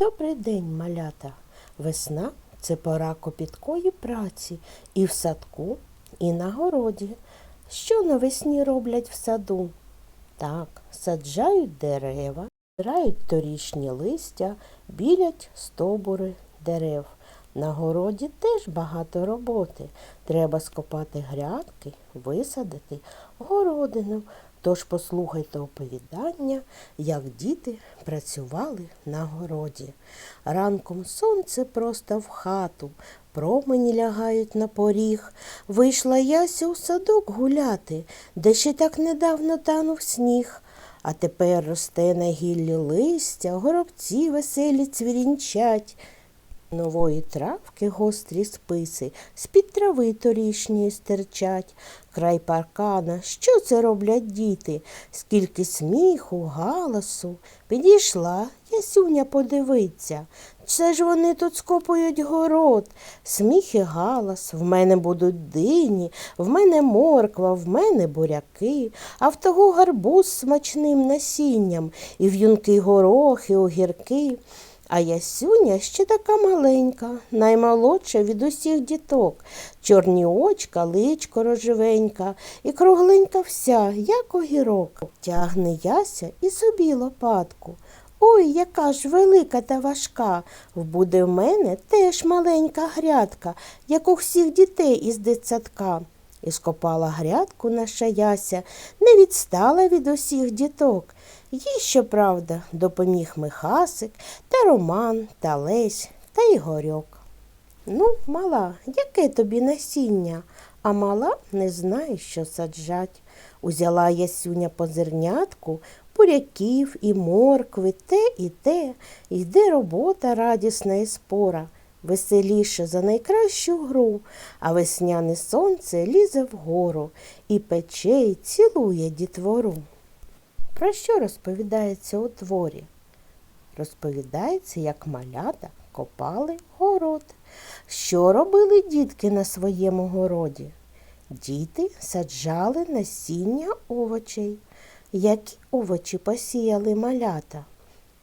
Добрий день, малята. Весна це пора копіткої праці і в садку, і на городі. Що навесні роблять в саду? Так, саджають дерева, збирають торішні листя, білять стобури дерев. На городі теж багато роботи. Треба скопати грядки, висадити городину. Тож послухайте оповідання, як діти працювали на городі. Ранком сонце просто в хату, промені лягають на поріг. Вийшла Яся у садок гуляти, де ще так недавно танув сніг. А тепер росте на гіллі листя, горобці веселі цвірінчать. Нової травки гострі списи, з-під трави торішньої стирчать. Край паркана, що це роблять діти? Скільки сміху, галасу. Підійшла Ясюня подивиться. Це ж вони тут скопують город. Сміх і галас, в мене будуть дині, в мене морква, в мене буряки, а в того гарбуз смачним насінням, і в'юнки горохи, огірки. А Ясюня ще така маленька, наймолодша від усіх діток. Чорні очка, личко рожевенька і кругленька вся, як огірок. Тягне Яся і собі лопатку. Ой, яка ж велика та важка. Буде в мене теж маленька грядка, як у всіх дітей із дитсадка. І скопала грядку наша Яся, не відстала від усіх діток. Їй, щоправда, допоміг Михасик та Роман та Лесь та Ігорьок. Ну, мала, яке тобі насіння? А мала не знає, що саджать. Узяла ясюня по зернятку, буряків і моркви, те і те, йде робота радісна і спора, веселіше за найкращу гру, а весняне сонце лізе вгору і пече й цілує дітвору. Про що розповідається у творі? Розповідається, як малята копали город. Що робили дітки на своєму городі? Діти саджали насіння овочей. Які овочі посіяли малята?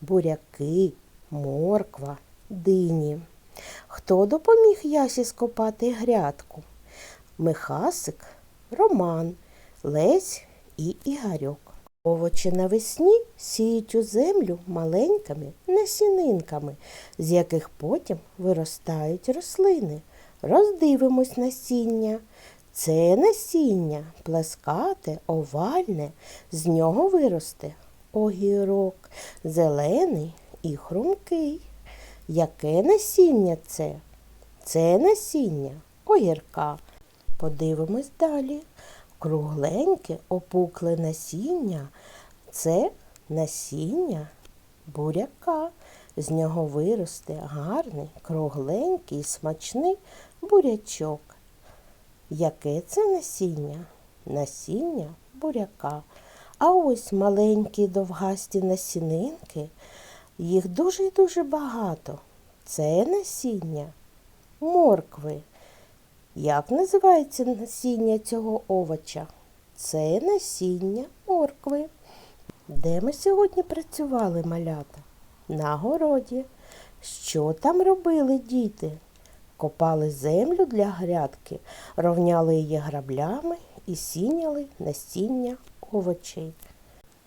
Буряки, морква, дині. Хто допоміг Ясі скопати грядку? Михасик, Роман, Лесь і Ігорьок. Овочі навесні сіють у землю маленькими насінинками, з яких потім виростають рослини. Роздивимось насіння. Це насіння плескате, овальне, з нього виросте огірок, зелений і хрумкий. Яке насіння це? Це насіння огірка. Подивимось далі. Кругленьке опукле насіння це насіння буряка. З нього виросте гарний, кругленький, смачний бурячок. Яке це насіння? Насіння буряка. А ось маленькі довгасті насінинки, їх дуже і дуже багато. Це насіння моркви. Як називається насіння цього овоча? Це насіння моркви. Де ми сьогодні працювали малята? На городі. Що там робили діти? Копали землю для грядки, ровняли її граблями і сіняли насіння овочей.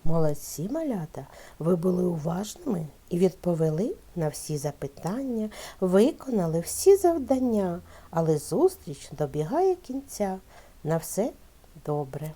Молодці малята, ви були уважними і відповіли на всі запитання, виконали всі завдання, але зустріч добігає кінця. На все добре.